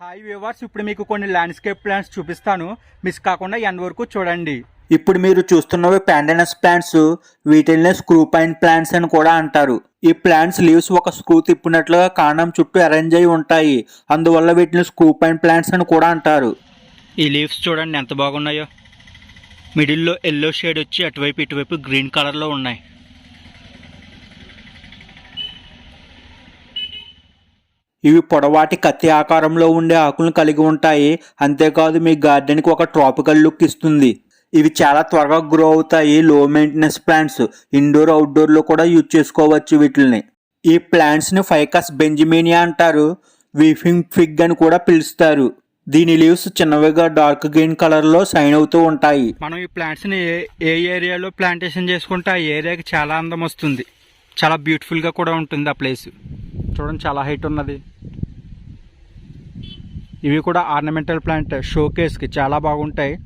Hi viewers ఇప్పుడు మీకు కొన్ని ల్యాండ్స్కేప్ ప్లాంట్స్ చూపిస్తాను. మిస్ కాకుండా ఎండ్ వరకు చూడండి. ఇప్పుడు మీరు చూస్తున్నవి ప్యాండనస్ ప్లాంట్స్ వీటిల్ని స్క్రూ పాయింట్ ప్లాంట్స్ అని కూడా అంటారు. ఈ ప్లాంట్స్ లీవ్స్ ఒక స్క్రూ తిప్పినట్లుగా కాండం చుట్టూ అరేంజ్ అయి ఉంటాయి. అందువల్ల వీటిని స్క్రూ పాయింట్ ప్లాంట్స్ అని కూడా అంటారు. ఈ లీవ్స్ చూడండి ఎంత బాగున్నాయో. మిడిల్లో ఎల్లో షేడ్ వచ్చి అటువైపు ఇటువైపు గ్రీన్ కలర్లో ఉన్నాయి. ఇవి పొడవాటి కత్తి ఆకారంలో ఉండే ఆకులను కలిగి ఉంటాయి. అంతేకాదు మీ గార్డెన్కి ఒక ట్రాపికల్ లుక్ ఇస్తుంది. ఇవి చాలా త్వరగా గ్రో అవుతాయి. లో మెయింటెనెన్స్ ప్లాంట్స్ ఇండోర్ అవుట్డోర్లో కూడా యూజ్ చేసుకోవచ్చు వీటిని ఈ ప్లాంట్స్ని ఫైకస్ బెంజమినియా అంటారు. వీఫింగ్ ఫిగ్ అని కూడా పిలుస్తారు. దీని లీవ్స్ చిన్నవిగా డార్క్ గ్రీన్ కలర్లో షైన్ అవుతూ ఉంటాయి. మనం ఈ ప్లాంట్స్ని ఏ ఏ ఏరియాలో ప్లాంటేషన్ చేసుకుంటే ఆ ఏరియాకి చాలా అందం వస్తుంది. చాలా బ్యూటిఫుల్గా కూడా ఉంటుంది ఆ ప్లేస్. చూడండి చాలా హైట్ ఉన్నది. ఇవి కూడా ఆర్నమెంటల్ ప్లాంట్ షోకేస్కి చాలా బాగుంటాయి.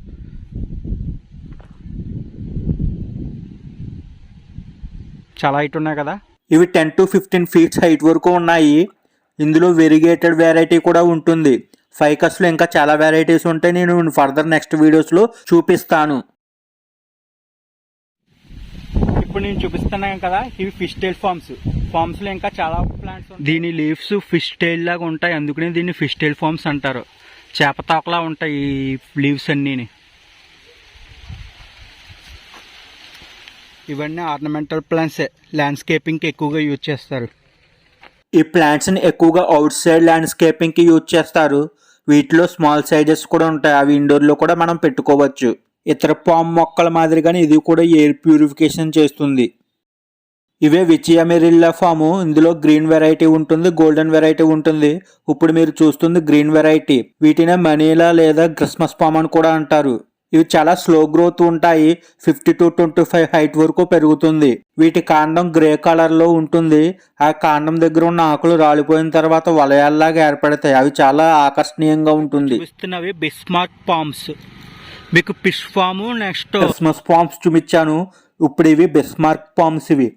చాలా హైట్ ఉన్నాయి కదా? ఇవి ten to fifteen feets height వరకు ఉన్నాయి. ఇందులో వెరిగేటెడ్ వెరైటీ కూడా ఉంటుంది. ఫైకస్లో ఇంకా చాలా వెరైటీస్ ఉంటాయి. నేను ఫర్దర్ నెక్స్ట్ వీడియోస్లో చూపిస్తాను. ఇప్పుడు నేను చూపిస్తున్నాను కదా ఇవి ఫిష్ టైల్ ఫార్మ్స్. ఫార్మ్స్లో ఇంకా చాలా ప్లాంట్స్ దీని లీవ్స్ ఫిష్ టైల్ లాగా ఉంటాయి. అందుకనే దీన్ని ఫిష్ టైల్ ఫార్మ్స్ అంటారు. చేప తాకలా ఉంటాయి ఈ లీవ్స్ అన్నీని. ఇవన్నీ ఆర్నమెంటల్ ప్లాంట్స్. ల్యాండ్స్కేపింగ్కి ఎక్కువగా యూజ్ చేస్తారు. ఈ ప్లాంట్స్ని ఎక్కువగా అవుట్ సైడ్ ల్యాండ్స్కేపింగ్కి యూజ్ చేస్తారు. వీటిలో స్మాల్ సైజెస్ కూడా ఉంటాయి. అవి ఇండోర్లో కూడా మనం పెట్టుకోవచ్చు. ఇతర పామ్ మొక్కల మాదిరిగానే ఇది కూడా ఎయిర్ ప్యూరిఫికేషన్ చేస్తుంది. ఇవే విచియా మెరిల్లా ఫాము. ఇందులో గ్రీన్ వెరైటీ ఉంటుంది గోల్డెన్ వెరైటీ ఉంటుంది. ఇప్పుడు మీరు చూస్తుంది గ్రీన్ వెరైటీ. వీటినే మనీలా లేదా క్రిస్మస్ పామ్ అని కూడా అంటారు. ఇవి చాలా స్లో గ్రోత్ ఉంటాయి. Fifty to twenty five height వరకు పెరుగుతుంది. వీటి కాండం గ్రే కలర్లో ఉంటుంది. ఆ కాండం దగ్గర ఉన్న ఆకులు రాలిపోయిన తర్వాత వలయాల్లాగా ఏర్పడతాయి. అవి చాలా ఆకర్షణీయంగా ఉంటుంది. Bismarck palms. మీకు fish palm next Christmas palms చూపించాను. ఇప్పుడు ఇవి బెస్మార్క్ పామ్స్ ఇవి.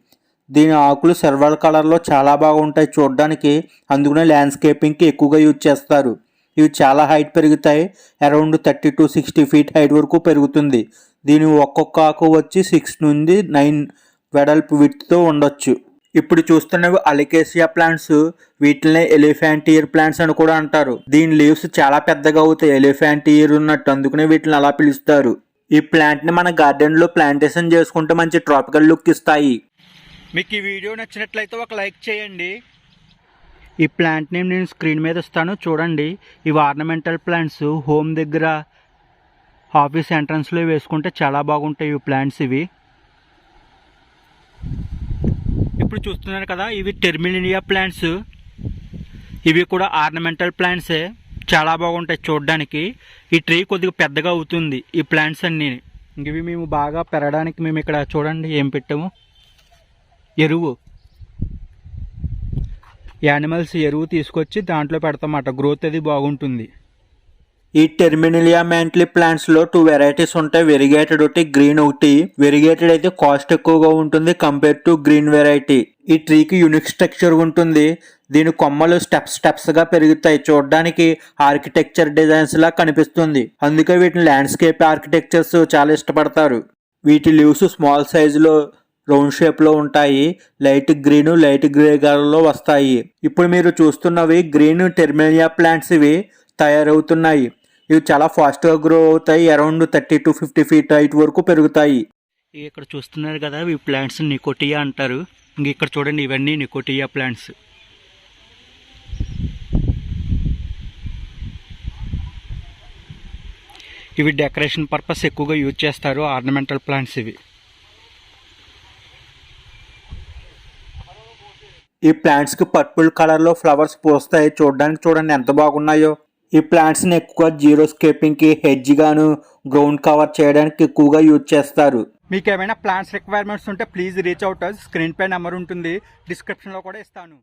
దీని ఆకులు సిల్వర్ కలర్లో చాలా బాగుంటాయి. చూడడానికి అందుకనే ల్యాండ్స్కేపింగ్కి ఎక్కువగా యూజ్ చేస్తారు. ఇవి చాలా హైట్ పెరుగుతాయి. Around thirty to sixty feet height వరకు పెరుగుతుంది. దీని ఒక్కొక్క ఆకు వచ్చి సిక్స్ నుండి నైన్ వెడల్పు విత్తో ఉండొచ్చు. ఇప్పుడు చూస్తున్నవి అలికేసియా ప్లాంట్స్. వీటిని ఎలిఫాంటియర్ ఇయర్ ప్లాంట్స్ అని కూడా అంటారు. దీని లీవ్స్ చాలా పెద్దగా అవుతాయి. ఎలిఫెంట్ ఇయర్ ఉన్నట్టు అందుకనే వీటిని అలా పిలుస్తారు. ఈ ప్లాంట్ని మన గార్డెన్లో ప్లాంటేషన్ చేసుకుంటే మంచి ట్రాపికల్ లుక్ ఇస్తాయి. మీకు ఈ వీడియో నచ్చినట్లయితే ఒక లైక్ చేయండి. ఈ ప్లాంట్ నేమ్ నేను స్క్రీన్ మీద ఇస్తాను చూడండి. ఇవి ఆర్నమెంటల్ ప్లాంట్స్ హోమ్ దగ్గర ఆఫీస్ ఎంట్రన్స్లో వేసుకుంటే చాలా బాగుంటాయి ఈ ప్లాంట్స్ ఇవి. ఇప్పుడు చూస్తున్నారు కదా ఇవి టెర్మినియా ప్లాంట్స్ ఇవి కూడా ఆర్నమెంటల్ ప్లాంట్సే చాలా బాగుంటాయి చూడడానికి. ఈ ట్రీ కొద్దిగా పెద్దగా అవుతుంది ఈ ప్లాంట్స్ అన్నీ. ఇవి మేము బాగా పెరగడానికి మేము ఇక్కడ చూడండి ఏం పెట్టాము. ఎరువు. యానిమల్స్ ఎరువు తీసుకొచ్చి దాంట్లో పెడతామట. గ్రోత్ అది బాగుంటుంది. ఈ టెర్మినిలియా మ్యాంట్లీ ప్లాంట్స్లో టూ వెరైటీస్ ఉంటాయి. వెరిగేటెడ్ ఒకటి గ్రీన్ ఒకటి. వెరిగేటెడ్ అయితే కాస్ట్ ఎక్కువగా ఉంటుంది కంపేర్ టు గ్రీన్ వెరైటీ ఈ ట్రీకి యూనిక్ స్ట్రక్చర్ ఉంటుంది. దీని కొమ్మలు స్టెప్స్ స్టెప్స్గా పెరుగుతాయి. చూడడానికి ఆర్కిటెక్చర్ డిజైన్స్ లా కనిపిస్తుంది. అందుకే వీటిని ల్యాండ్స్కేప్ ఆర్కిటెక్చర్స్ చాలా ఇష్టపడతారు. వీటి లీవ్స్ స్మాల్ సైజులో రౌండ్ షేప్లో ఉంటాయి. లైట్ గ్రీన్ లైట్ గ్రే కలర్లో వస్తాయి. ఇప్పుడు మీరు చూస్తున్నవి గ్రీన్ టెర్మినియా ప్లాంట్స్ ఇవి తయారవుతున్నాయి. ఇవి చాలా ఫాస్ట్గా గ్రో అవుతాయి. Around thirty to fifty feet height వరకు పెరుగుతాయి. ఇక్కడ చూస్తున్నారు కదా ఈ ప్లాంట్స్ నికోటియా అంటారు. ఇంక ఇక్కడ చూడండి ఇవన్నీ నికోటియా ప్లాంట్స్. ఇవి డెకరేషన్ పర్పస్ ఎక్కువగా యూజ్ చేస్తారు ఆర్నమెంటల్ ప్లాంట్స్ ఇవి. ఈ ప్లాంట్స్కి పర్పుల్ కలర్లో ఫ్లవర్స్ పూస్తాయి. చూడడానికి చూడండి ఎంత బాగున్నాయో. ఈ ప్లాంట్స్ని ఎక్కువ జీరో స్కేపింగ్కి హెడ్జ్ గాను గ్రౌండ్ కవర్ చేయడానికి ఎక్కువగా యూజ్ చేస్తారు. మీకు ఏమైనా ప్లాంట్స్ రిక్వైర్మెంట్స్ ఉంటే ప్లీజ్ రీచ్ అవుట్ స్క్రీన్ పై నెంబర్ ఉంటుంది. డిస్క్రిప్షన్లో కూడా ఇస్తాను.